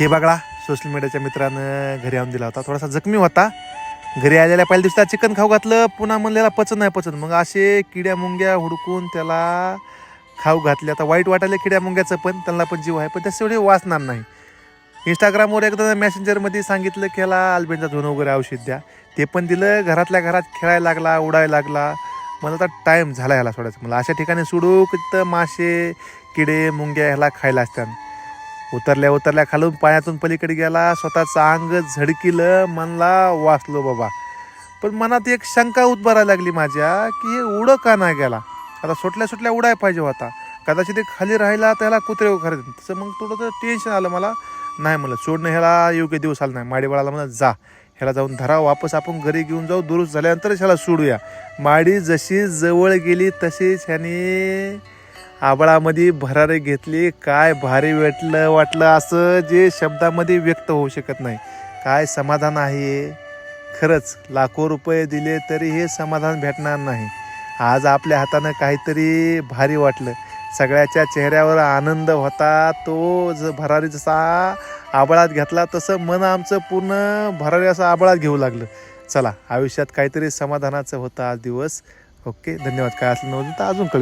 हे बघा सोशल मीडियाच्या मित्रानं घरी आणून दिला होता. थोडासा जखमी होता. घरी आलेल्या पहिल्या दिवशी चिकन खाऊ घातलं. पुन्हा म्हणलेला पचन नाही पचन. मग असे किड्या मुंग्या हुडकून त्याला खाऊ घातले. आता वाईट वाटायला किड्या मुंग्याचं पण त्यांना पण जीव आहे. पण त्याच्या एवढे वाचणार नाही. इंस्टाग्रामवर एकदा मॅसेंजरमध्ये सांगितलं की ह्याला अल्बेनचा धुणं वगैरे औषध द्या. ते पण दिलं. घरातल्या घरात खेळायला लागला उडायला लागला. मला आता टाईम झाला ह्याला सोडायचा. मला अशा ठिकाणी सोडू की मासे किडे मुंग्या ह्याला खायला असतात उतरल्या उतरल्या खालून पाण्यातून पलीकडे गेला. स्वतःचं अंग झडकिलं. मनला वाचलो बाबा. पण मनात एक शंका उद्भरायला लागली माझ्या की हे उडं का नाही गेला? आता सुटल्या सुटल्या उडाय पाहिजे होता. कदाचित ते खाली राहिला त्याला कुत्रे खरं तसं मग थोडं टेन्शन आलं मला. नाही म्हणलं सोडणं ह्याला योग्य दिवस आला नाही. माडीवाळाला म्हणलं जा. ह्याला जाऊन धरा वापस आपण घरी घेऊन जाऊ. दुरुस्त झाल्यानंतरच ह्याला सोडूया. माडी जशी जवळ गेली तशीच ह्याने आबळामध्ये भरारी घेतली. काय भारी वाटलं वाटलं असं जे शब्दामध्ये व्यक्त होऊ शकत नाही. काय समाधान आहे? खरंच लाखो रुपये दिले तरी हे समाधान भेटणार नाही. आज आपल्या हातानं काहीतरी भारी वाटलं. सगळ्याच्या चेहऱ्यावर आनंद होता तो ज भरारी जसा आबळात घेतला तसं मन आमचं पूर्ण भरारी असं आबळात घेऊ लागलं. चला आयुष्यात काहीतरी समाधानाचं होतं आज दिवस. ओके धन्यवाद. काय असलं नव्हतं तर अजून कमी